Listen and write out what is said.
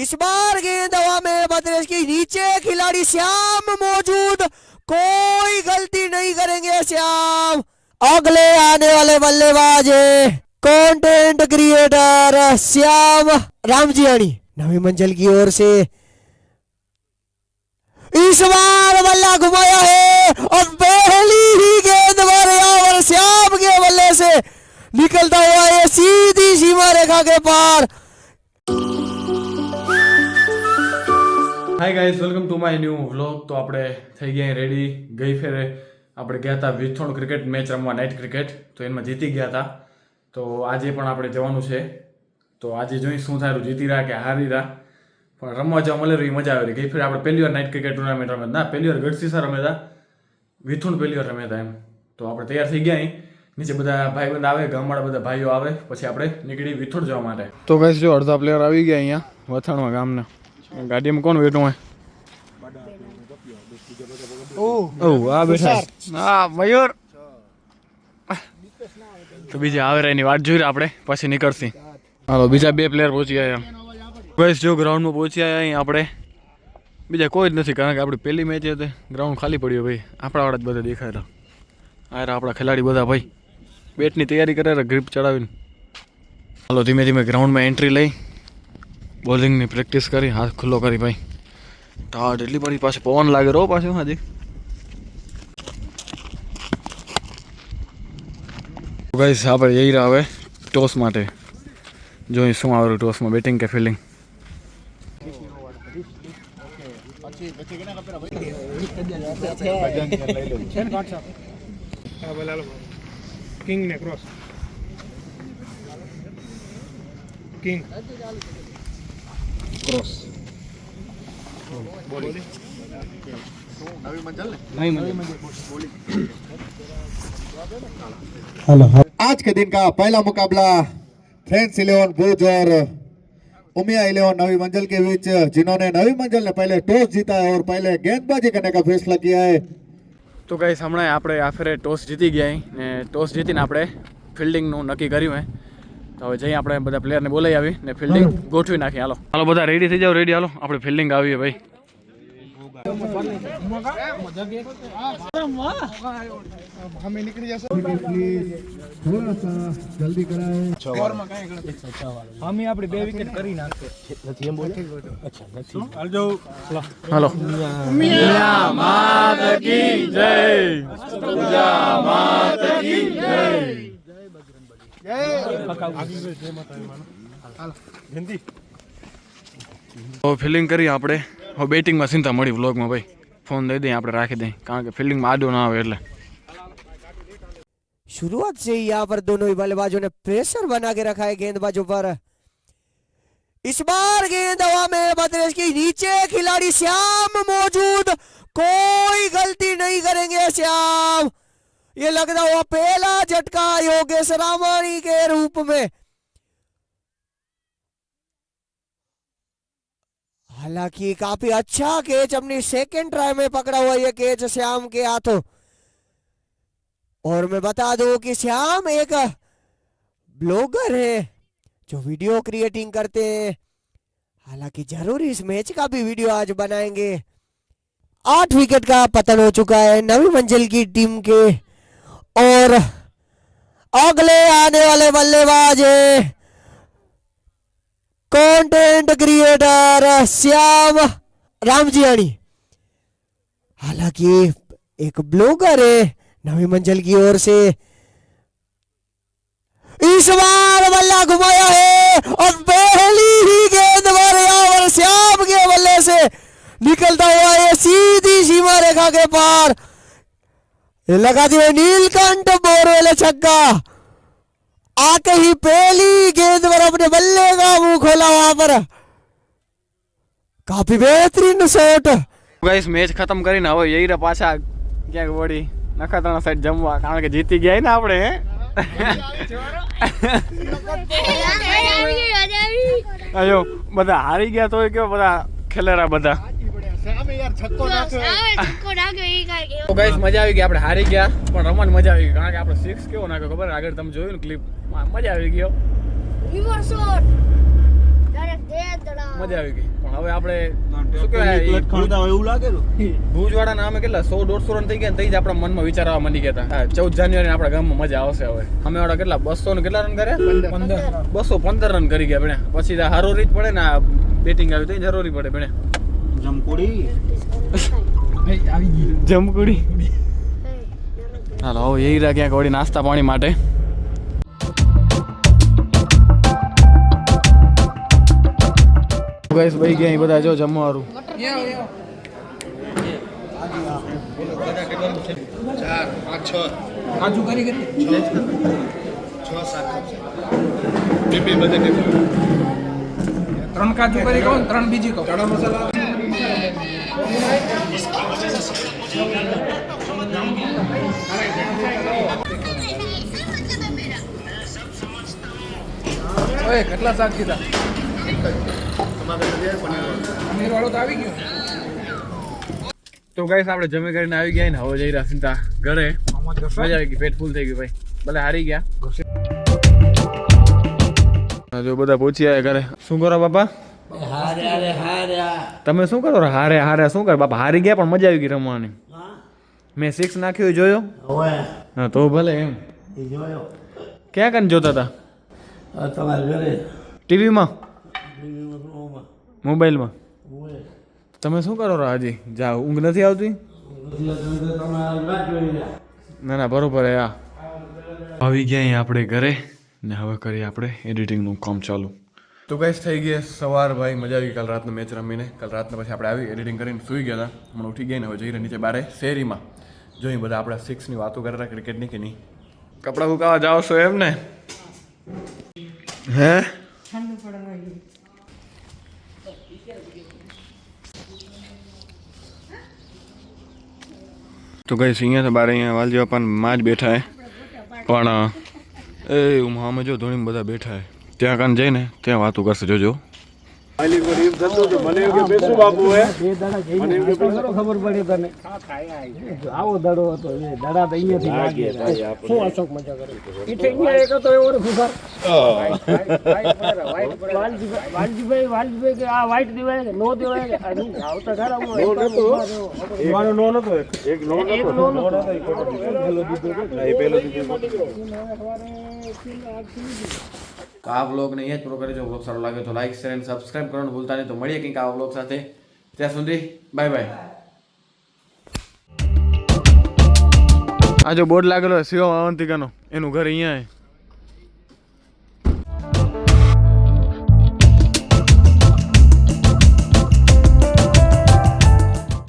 इस बार गेंद हवा में बदरेश की नीचे खिलाड़ी श्याम मौजूद। कोई गलती नहीं करेंगे श्याम। अगले आने वाले बल्लेबाज है कंटेंट क्रिएटर श्याम रामजियानी। नवी मंजिल की ओर से। इस बार बल्ला घुमाया है और पहली ही गेंद पर पर श्याम के बल्ले से निकलता हुआ ये सीधी सीमा रेखा के पार। Hi guys welcome to my new vlog તો આપણે થઈ ગયા રેડી ગઈ ફેરે આપણે ગયા હતા વિથોણ ક્રિકેટ મેચ રમવા નાઇટ ક્રિકેટ તો એમાં જીતી ગયા હતા તો આજે પણ આપણે જવાનું છે. તો આજે જોઈ શું થાય જીતી રહ્યા કે હારી રહ્યા. પણ રમવા જવા મળે એ મજા આવી ગઈ ફેર આપણે પહેલી વાર નાઇટ ક્રિકેટ ટુર્નામેન્ટ રમે ના પહેલી વાર ગઢસીસા રમે હતા. વિથુણ પહેલી વાર રમે હતા એમ. તો આપણે તૈયાર થઈ ગયા અહીં. નીચે બધા ભાઈબંધ આવે, ગામવાળા બધા ભાઈઓ આવે. પછી આપણે નીકળી વિથુણ જવા માટે. તો ગાઈસ જો અડધા પ્લેયર આવી ગયા અહીંયા વથાણવા ગામના. ગાડીમાં કોણ બેઠું હોય? આ બેઠા હા મયુર. તો બીજા આવે એની વાત જોઈ આપણે પછી નીકળશી. હાલો બીજા બે પ્લેયર પહોંચી ગયા બસ જો ગ્રાઉન્ડમાં પહોંચી અહીં આપણે. બીજા કોઈ જ નથી કારણ કે આપણી પહેલી મેચ હતી. ગ્રાઉન્ડ ખાલી પડ્યું ભાઈ. આપણા વાળા જ બધા દેખાય હતા આ આપણા ખેલાડી બધા ભાઈ. બેટની તૈયારી કરે ગ્રીપ ચડાવીને. હાલો ધીમે ધીમે ગ્રાઉન્ડમાં એન્ટ્રી લઈ. બોલિંગની પ્રેક્ટિસ કરી હાથ ખુલ્લો કરી ભાઈ ટાટ એટલી બધી પાછી પવન લાગે રો પાછું હાજી ગાઈસ આપણે જઈ રહ્યા હવે ટોસ માટે જોઈ શું આવે ટોસમાં બેટિંગ કે ફિલ્ડિંગ કિંગ ને ક્રોસ કિંગ आज के दिन का पहला मुकाबला फ्रेंड्स इलेवन भुज और उमिया इलेवन नवी मंजिल के बीच जिन्होंने नवी मंजिल ने पहले टॉस जीता है और पहले गेंदबाजी करने का फैसला किया है તો ગાઈસ હમણાં આપણે આ ફેરે ટોસ જીતી ગયા અહીં ને ટોસ જીતીને આપણે ફિલ્ડિંગનું નક્કી કર્યું હે તો હવે જઈએ આપણે બધા પ્લેયરને બોલાવી આવી ને ફિલ્ડિંગ ગોઠવી નાખીએ હાલો. હાલો બધા રેડી થઈ જાઓ રેડી હાલો. આપણે ફિલ્ડિંગ આવીએ ભાઈ. જય. પૂજા જય. તો ફિલ્ડિંગ કરી આપણે હવે બેટિંગમાં ચિંતા મળી વ્લોગમાં ભાઈ ફોન દઈ દઈએ આપણે રાખી દઈએ કારણ કે ફિલ્ડિંગમાં આડો ના આવે એટલે शुरुआत से ही यहाँ पर दोनों ही बल्लेबाजों ने प्रेशर बना के रखा है गेंदबाजों पर इस बार गेंद हवा में बदरेश की नीचे खिलाड़ी श्याम मौजूद कोई गलती नहीं करेंगे श्याम ये लगता हुआ पहला झटका योगेश रामानी के रूप में। हालाँकि काफ़ी अच्छा कैच अपनी सेकेंड ट्राई में पकड़ा हुआ ये कैच श्याम के हाथों। और मैं बता दूँ कि श्याम एक ब्लॉगर है, जो वीडियो क्रिएटिंग करते हैं। हालाँकि ज़रूर इस मैच का भी वीडियो आज बनाएँगे। आठ विकेट का पतन हो चुका है नवी मंजिल की टीम के। और अगले आने वाले बल्लेबाज है कंटेंट क्रिएटर श्याम रामजियानी। हालाँकि एक ब्लॉगर है नवी मंजिल की ओर से। इस बार बल्ला घुमाया है और पहली ही गेंद पर श्याम के बल्ले से निकलता हुआ ये सीधी सीमा रेखा के पार। ये लगाती हुई नीलकंठ बोरवेले छक्का आके ही पहली गेंद पर अपने बल्ले का मुंह खोला वहां पर काफी बेहतरीन शॉट ગાઈસ મેચ ખતમ કરીને હવે યઈરા પાછા ક્યાંક વળી નખત્રાણા સાઈડ જમવા કારણ કે જીતી ગયા ને આપણે હે અયો બધા હારી ગયા તોય કેવો બધા ખેલેરા બધા તો ગાઈસ મજા આવી ગઈ આપણે હારી ગયા પણ રમવાની મજા આવી ગઈ કારણ કે આપણે સિક્સ કેવો નાખ્યો ખબર? આગળ તમે જોયું ને ક્લિપ મજા આવી ગયો. મજા આવી ગઈ. પણ હવે આપણે શું કહેવાય નામે કેટલા? સો દોઢસો રન થઈ ગયા તઈ જ આપણા મનમાં વિચાર આવવા માંડી ગયા હતા. ચૌદ જાન્યુઆરી આપણા ગામમાં મજા આવશે હવે. અમે વાળા કેટલા? બસો ને કેટલા રન કર્યા? પંદર. બસો પંદર રન કરી ગયા ભણે પછી હારો રીત પડે ને આ બેટિંગ આવી તો જરૂરી પડે ભણે આવી જમકુડી? હાલો એ રહ્યા ક્યાંક વળી નાસ્તા પાણી માટે. ગઈસ ભાઈ ગયા અહીં બધા જો જમવારું કાજુ કરી કેટલી ત્રણ કાજુ કરી કહો ને ત્રણ બીજી કહો. ચણા મસાલા. ઓય કેટલા શાક કીધા? પનીર વાળો તો આવી ગયો તો ગાઈસ આપણે જમી કરીને આવી ગયા ને હવે જઈ રહ્યા સીધા ઘરે. મજા આવી ગઈ પેટ ફૂલ થઈ ગયું ભાઈ. ભલે હારી ગયા. જો બધા પહોંચી આવ્યા ઘરે. શું કરો બાપા? તમે શું કરો? હારે હારે શું કરો? બાપા હારી ગયા પણ મજા આવી ગઈ રમવાની. મેં સિક્સ નાખ્યું જોયો? હા તો ભલે એમ. જોયો. ક્યાં કને જોતા હતા? તમારા ઘરે? ટીવીમાં? મોબાઈલમાં? તમે શું કરો છો હજી જા ઊંઘ નથી આવતી? ના ના બરોબર હે આ. આવી ગયા અહીં આપણે ઘરે ને હવે કરીએ આપણે એડિટિંગનું કામ ચાલુ. તો ગાઈસ થઈ ગયા સવાર ભાઈ મજા આવી કાલ રાતનો મેચ રમીને. કાલ રાતના પછી આપણે આવી એડિટિંગ કરીને સૂઈ ગયા હતા. હમણાં ઉઠી ગયા ને હવે જઈ રહ્યા નીચે બારે શેરીમાં. જોઈ બધા આપણા સિક્સની વાતો કરતા ક્રિકેટની કે નહીં કપડાં સુકાવા જાઓ છો એમ ને હે તો ગઈ અહીંયા તો બારે અહીંયા વાલજી બાપા માં જ બેઠા હે પણ એ ઉમાં જો ધોણી બધા બેઠા હે ત્યાં કાન જઈને ત્યાં વાતો કરશે જોજો ખબર પડી તને. આવો દાડો હતો એ દડા તો અહીંયાથી લાગે શું અશોક મજા કરે? ઈ થઈ એક હતો એવો ને વાલજીભાઈ વાલજીભાઈ વાલજીભાઈ કે આ વાઈટ દેવાય કે નો દેવાય કે? આવતા ખરા હું નો નતો. મારો નો નતો એક. નો નતો. એક નો નતો પેલો દીધો. તો પેલો દીધો. તો આ વ્લોગને અહીંયા જ પૂરો જો વ્લોગ સારો લાગે તો લાઈક શેર અને સબસ્ક્રાઇબ કરવાનું ભૂલતા નહીં. તો મળીએ કંઈક આ વ્લોગ સાથે. ત્યાં સુધી બાય બાય આ જો બોર્ડ લાગેલો છે શિવમ અવંતિકાનો એનું ઘર અહીંયા